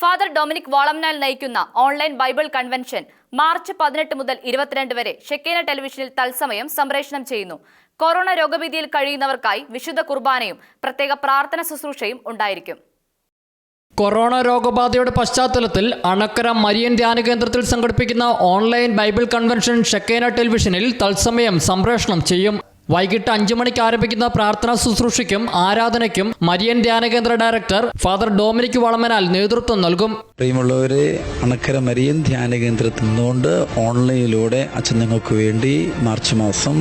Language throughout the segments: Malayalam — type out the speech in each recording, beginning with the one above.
ഫാദർ ഡൊമിനിക് വാളംനാൽ നയിക്കുന്ന ഓൺലൈൻ ബൈബിൾ കൺവെൻഷൻ മാർച്ച് പതിനെട്ട് മുതൽ ഇരുപത്തിരണ്ട് വരെ ഷെക്കേന ടെലിവിഷനിൽ തത്സമയം സംപ്രേഷണം ചെയ്യുന്നു. കൊറോണ രോഗഭീതിയിൽ കഴിയുന്നവർക്കായി വിശുദ്ധ കുർബാനയും പ്രത്യേക പ്രാർത്ഥന ശുശ്രൂഷയും ഉണ്ടായിരിക്കും. കൊറോണ രോഗബാധയുടെ പശ്ചാത്തലത്തിൽ അണക്കര മരിയൻ ധ്യാന കേന്ദ്രത്തിൽ സംഘടിപ്പിക്കുന്ന ഓൺലൈൻ ബൈബിൾ കൺവെൻഷൻ ഷെക്കേന ടെലിവിഷനിൽ തത്സമയം സംപ്രേഷണം ചെയ്യും. വൈകിട്ട് അഞ്ചു മണിക്ക് ആരംഭിക്കുന്ന പ്രാർത്ഥനാ ശുശ്രൂഷയ്ക്കും ആരാധനയ്ക്കും മരിയൻ ധ്യാന കേന്ദ്ര ഡയറക്ടർ ഫാദർ ഡോമിനിക് വളമനാൽ നേതൃത്വം നൽകും. പ്രിയമുള്ളവരെ അണക്കര മരിയൻ ധ്യാന കേന്ദ്രത്തിൽ നിന്നുകൊണ്ട് ഓൺലൈനിലൂടെ അച്ഛൻ നിങ്ങൾക്ക് വേണ്ടി മാർച്ച് മാസം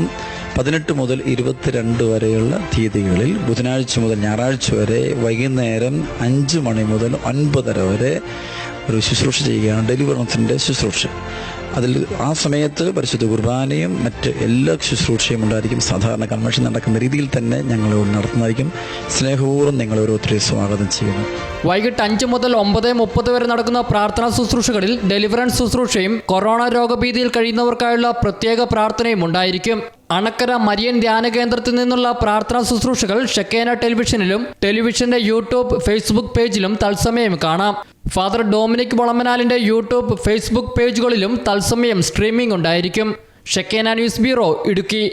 പതിനെട്ട് മുതൽ ഇരുപത്തിരണ്ട് വരെയുള്ള തീയതികളിൽ ബുധനാഴ്ച മുതൽ ഞായറാഴ്ച വരെ വൈകുന്നേരം അഞ്ച് മണി മുതൽ ഒൻപതര വരെ ഒരു ശുശ്രൂഷ ചെയ്യുകയാണ് ഡെലിവറൻസിന്റെ ശുശ്രൂഷ. അതിൽ ആ സമയത്ത് പരിശുദ്ധ കുർബാനയും മറ്റ് എല്ലാ ശുശ്രൂഷയും ഉണ്ടായിരിക്കും. സാധാരണ കൺവെൻഷൻ നടക്കുന്ന രീതിയിൽ തന്നെ ഞങ്ങൾ നടത്തുന്നതായിരിക്കും. സ്നേഹപൂർവം നിങ്ങൾ ഓരോരുത്തരെയും സ്വാഗതം ചെയ്യുന്നു. വൈകിട്ട് അഞ്ച് മുതൽ ഒമ്പത് മുപ്പത് വരെ നടക്കുന്ന പ്രാർത്ഥനാ ശുശ്രൂഷകളിൽ ഡെലിവറൻസ് ശുശ്രൂഷയും കൊറോണ രോഗഭീതിയിൽ കഴിയുന്നവർക്കായുള്ള പ്രത്യേക പ്രാർത്ഥനയും ഉണ്ടായിരിക്കും. അണക്കര മരിയൻ ധ്യാനകേന്ദ്രത്തിൽ നിന്നുള്ള പ്രാർത്ഥനാ ശുശ്രൂഷകൾ ഷക്കേന ടെലിവിഷനിലും ടെലിവിഷന്റെ യൂട്യൂബ് ഫേസ്ബുക്ക് പേജിലും തത്സമയം കാണാം. ഫാദർ ഡൊമിനിക് വളമനാലിന്റെ യൂട്യൂബ് ഫേസ്ബുക്ക് പേജുകളിലും തത്സമയം സ്ട്രീമിംഗ് ഉണ്ടായിരിക്കും. Shakeena news bureau Idukki.